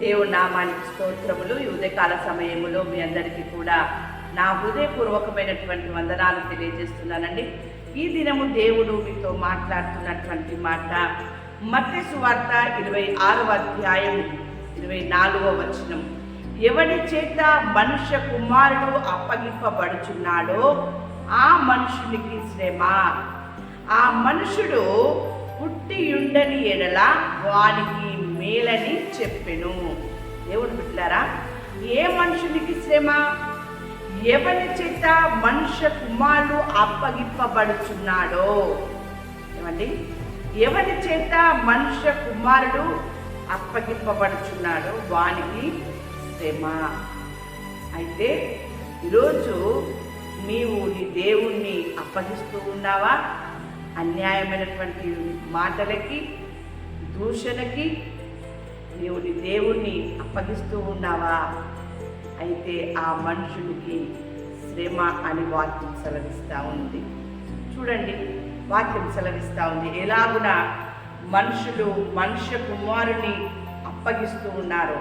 దేవుడు నామానికి స్తోత్రములు. ఈ ఉదయకాల సమయములో మీ అందరికీ కూడా నా హృదయపూర్వకమైనటువంటి వందనాలు తెలియజేస్తున్నానండి. ఈ దినము దేవుడు మీతో మాట్లాడుతున్నటువంటి మాట మత్స్య సువార్త ఇరవై ఆరవ అధ్యాయం ఇరవై నాలుగవ వచనం. ఎవడి చేత మనుష్య కుమారుడు అప్పగింపబడుచున్నాడో ఆ మనుషునికి శ్రమ. ఆ మనుషుడు పుట్టి ఉండని ఎడల వానికి మేలని చెప్పెను. దేవుడు బిడ్డారా ఏ మనుషునికి శ్రమ? ఎవరి చేత మనుష్య కుమారుడు అప్పగింపబడుచున్నాడో? ఏమండి? ఎవరి చేత మనుష్య కుమారుడు అప్పగింపబడుచున్నాడో? వానికి శ్రమ. అయితే ఈరోజు నీవు నీ దేవుణ్ణి అప్పగిస్తూ ఉన్నావా? అన్యాయమైనటువంటి మాటలకి దూషణకి నీవు నీ దేవుణ్ణి అప్పగిస్తూ ఉన్నావా? అయితే ఆ మనుషుడికి శ్రమ అని వాక్యం సెలవిస్తూ ఉంది. చూడండి వాక్యం సెలవిస్తూ ఉంది. ఎలాగున మనుషులు మనుష్య కుమారుని అప్పగిస్తూ ఉన్నారు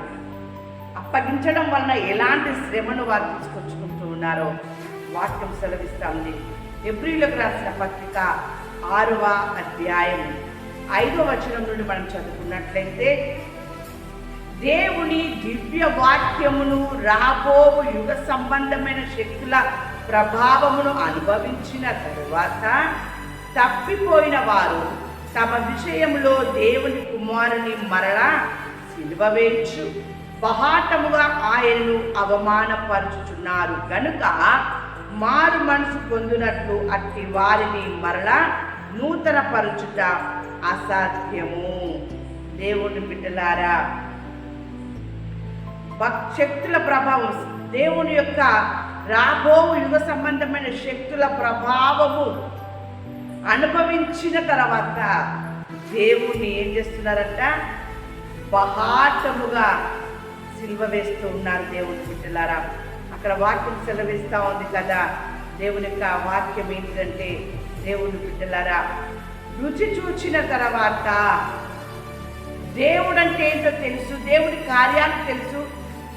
అప్పగించడం వలన ఎలాంటి శ్రమను వారు తీసుకొచ్చుకుంటూ ఉన్నారో వాక్యం సెలవిస్తూ ఉంది. ఎబ్రిలకు రాసిన పత్రిక ఆరవ అధ్యాయం ఐదవ వచనం నుండి మనం చదువుకున్నట్లయితే దేవుని దివ్య వాక్యమును రాబో యుగ సంబంధమైన శక్తుల ప్రభావమును అనుభవించిన తరువాత తప్పిపోయిన వారు తమ విషయంలో దేవుని కుమారుని మరలా సిలువ వేయచ్చు బహాటముగా ఆయనను అవమానపరుచుచున్నారు. కనుక మారు మనసు పొందినట్లు అట్టి వారిని మరలా నూతన పరుచుట అసాధ్యము. దేవుని బిడ్డలారా భక్ శక్తుల ప్రభావం. దేవుని యొక్క రాబో యుగ సంబంధమైన శక్తుల ప్రభావము అనుభవించిన తర్వాత దేవుణ్ణి ఏం చేస్తున్నారంట? బహాటముగా సిల్వ వేస్తూ ఉన్నారు దేవుని బిడ్డలారా. అక్కడ వాక్యం సెలవిస్తూ ఉంది కదా. దేవుని యొక్క వాక్యం ఏంటంటే దేవుని బిడ్డలారా రుచి చూచిన తర్వాత దేవుడు అంటే ఏంటో తెలుసు దేవుడి కార్యాలు తెలుసు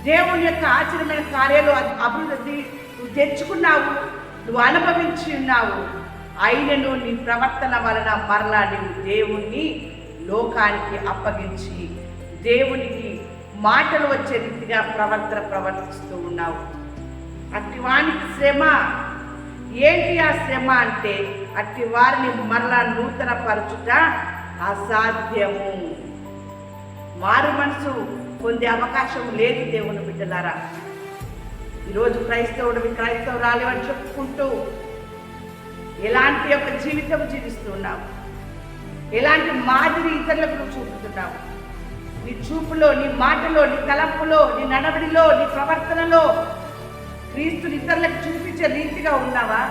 దేవుని యొక్క ఆశ్చర్యమైన కార్యాలు అభివృద్ధి నువ్వు తెచ్చుకున్నావు నువ్వు అనుభవించి ఉన్నావు. అయినను నీ ప్రవర్తన వలన మరలా నీవు దేవుణ్ణి లోకానికి అప్పగించి దేవునికి మాటలు వచ్చే రీతిగా ప్రవర్తన ప్రవర్తిస్తూ ఉన్నావు. అట్టి వానికి శ్రమ. ఏంటి ఆ శ్రమ అంటే అట్టి వారిని మరలా నూతన పరచుట అసాధ్యము. మారు మనసు పొందే అవకాశం లేదు దేవుని బిడ్డలారా. ఈరోజు క్రైస్తవుడివి క్రైస్తవురాలు అని చెప్పుకుంటూ ఎలాంటి యొక్క జీవితం జీవిస్తున్నావు? ఎలాంటి మాదిరి ఇతరులకు నువ్వు చూపుతున్నావు? నీ చూపులో నీ మాటలో నీ తలంపులో నీ నడవడిలో నీ ప్రవర్తనలో క్రీస్తుని ఇతరులకు చూపించే రీతిగా ఉన్నావా?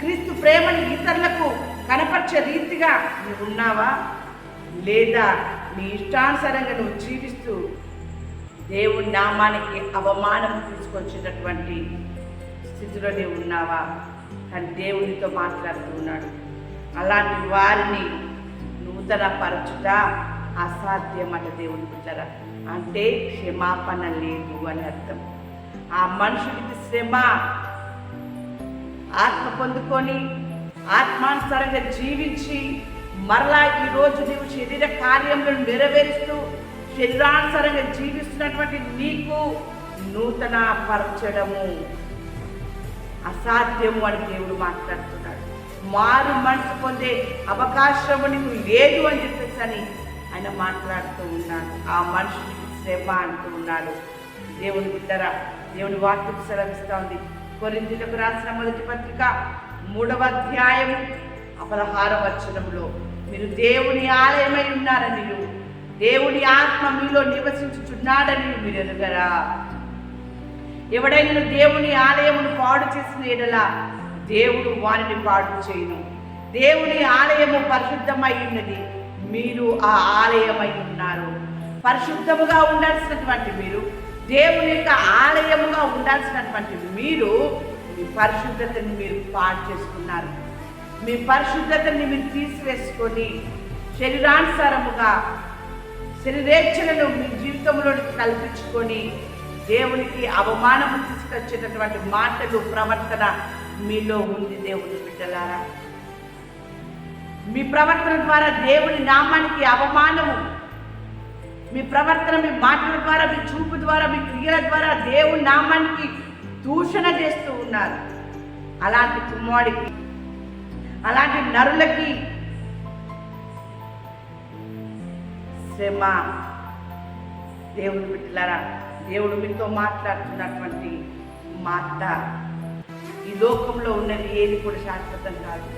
క్రీస్తు ప్రేమని ఇతరులకు కనపరిచే రీతిగా నువ్వు ఉన్నావా? లేదా నీ ఇష్టానుసారంగా నువ్వు జీవిస్తూ దేవుడి నామానికి అవమానం తీసుకొచ్చేటటువంటి స్థితిలో నీవు ఉన్నావా? కానీ దేవునితో మాట్లాడుతూ ఉన్నాడు. అలాంటి వారిని నూతన పరచుట అసాధ్యమట దేవుని బిడ్డరా. అంటే క్షమాపణ లేదు అని అర్థం. ఆ మనుషుడికి శ్రమ ఆత్మ పొందుకొని ఆత్మానుసారంగా జీవించి మరలా ఈరోజు నీవు శరీర కార్యములను నెరవేరుస్తూ శరీరానుసారంగా జీవిస్తున్నటువంటి నీకు నూతన పరచడము అసాధ్యము అని దేవుడు మాట్లాడుతున్నాడు. మారు మనసు పొందే అవకాశము నీకు లేదు అని చెప్పేసి అని ఆయన మాట్లాడుతూ ఉన్నాడు. ఆ మనుషునికి శ్రమ అంటూ ఉన్నాడు. దేవుని బిడ్డరా దేవుని వాక్యం సెలవిస్తూ ఉంది. కొరిందులకు రాసిన మొదటి పత్రిక మూడవ అధ్యాయం పదహార వచనంలో మీరు దేవుని ఆలయమై ఉన్నారని దేవుని ఆత్మ మీలో నివసించుచున్నాడని మీరు ఎరుగరా? ఎవడైనా దేవుని ఆలయమును పాడు చేసిన ఎడల దేవుడు వారిని పాడు చేయను. దేవుని ఆలయము పరిశుద్ధమై ఉన్నది మీరు ఆ ఆలయమై ఉన్నారు. పరిశుద్ధముగా ఉండాల్సినటువంటి మీరు దేవుని యొక్క ఆలయముగా ఉండాల్సినటువంటి మీరు మీ మీరు పాడు చేసుకున్నారు. మీ పరిశుద్ధతని మీరు తీసివేసుకొని శరీరానుసారముగా శరీరేచ్ఛలను మీ జీవితంలోకి కల్పించుకొని దేవునికి అవమానము తీసుకొచ్చేటటువంటి మాటలు ప్రవర్తన మీలో ఉంది దేవుని బిడ్డలారా. మీ ప్రవర్తన ద్వారా దేవుని నామానికి అవమానము మీ ప్రవర్తన మీ మాటల ద్వారా మీ చూపు ద్వారా మీ క్రియల ద్వారా దేవుని నామానికి దూషణ చేస్తూ ఉన్నారు. అలాంటి కుమ్మవాడికి అలాంటి నరులకి శ్రమ. దేవుడు బిడ్డలారా దేవుడు మీతో మాట్లాడుతున్నటువంటి మాట. ఈ లోకంలో ఉన్నది ఏది కూడా శాశ్వతం కాదు.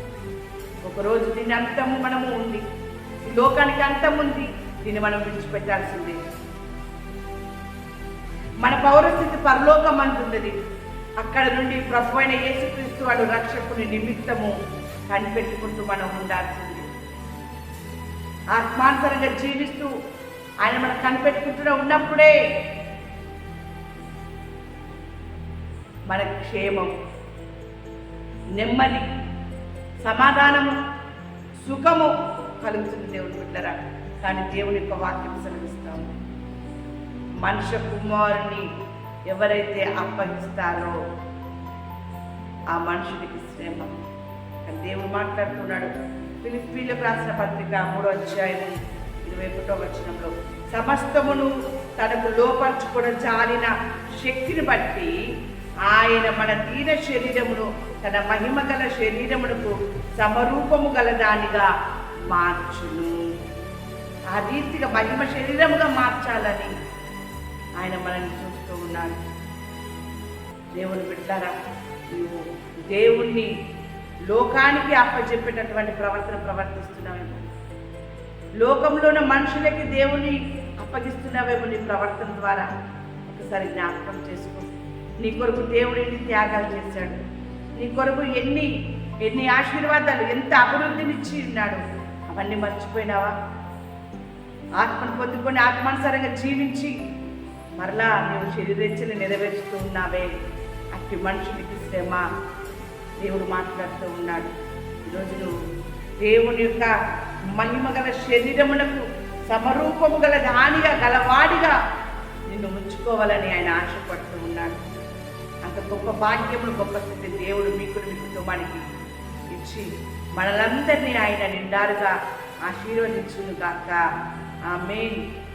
ఒకరోజు దీని అంతము మనము ఉంది. ఈ లోకానికి అంతం ఉంది. దీన్ని మనం విడిచిపెట్టాల్సిందే. మన పౌరస్థితి పరలోకం అంటున్నది అక్కడ నుండి ప్రభు అయిన యేసుక్రీస్తు వాడు రక్షకుని నిమిత్తము కనిపెట్టుకుంటూ మనం ఉండాల్సింది. ఆత్మానుసరంగా జీవిస్తూ ఆయన మనం కనిపెట్టుకుంటూనే ఉన్నప్పుడే మన క్షేమం నెమ్మది సమాధానము సుఖము కలుగుతుంది దేవుని బిడ్డరా. కానీ దేవుని యొక్క వాక్యం సెలవిస్తాము. మనుష్య కుమారుని ఎవరైతే అప్పగిస్తారో ఆ మనుషుడికి శ్రమ. దేవుడు మాట్లాడుతున్నాడు. ఫిలిప్పీలకు రాసిన పత్రిక మూడో అధ్యాయం ఇరవై ఒకటో వచనంలో సమస్తమును తనకు లోపరచుకున్న జాలిన శక్తిని బట్టి ఆయన మన దీన శరీరమును తన మహిమ గల శరీరమునకు సమరూపము గల దానిగా మార్చును. ఆ రీతిగా మహిమ శరీరముగా మార్చాలని ఆయన మనల్ని చూస్తూ ఉన్నాడు. దేవుని బిడ్డారా నువ్వు దేవుణ్ణి లోకానికి అప్పచెప్పేటటువంటి ప్రవర్తన ప్రవర్తిస్తున్నావేమో. లోకంలో ఉన్న మనుషులకి దేవుని అప్పగిస్తున్నావేమో నీ ప్రవర్తన ద్వారా ఒకసారి జ్ఞాపకం చేసుకో. నీ కొరకు దేవుడు ఎన్ని త్యాగాలు చేశాడు. నీ కొరకు ఎన్ని ఎన్ని ఆశీర్వాదాలు ఎంత అభివృద్ధినిచ్చి ఉన్నాడు. అవన్నీ మర్చిపోయినావా? ఆత్మను పొందుకొని ఆత్మానుసారంగా జీవించి మరలా నీవు శరీరేచ్చని నెరవేర్చుతూ ఉన్నావే. అట్టి మనుషునికి శ్రమ దేవుడు మాట్లాడుతూ ఉన్నాడు. ఈరోజు దేవుని యొక్క మహిమ గల శరీరమునకు సమరూపము గల దానిగా గలవాడిగా నిన్ను ఉంచుకోవాలని ఆయన ఆశపడుతూ ఉన్నాడు. అంత గొప్ప భాగ్యములు గొప్ప స్థితి దేవుడు మీకు మీ కుటుంబానికి ఇచ్చి మనలందరినీ ఆయన నిండారుగా ఆశీర్వదించును ఆ మెయిన్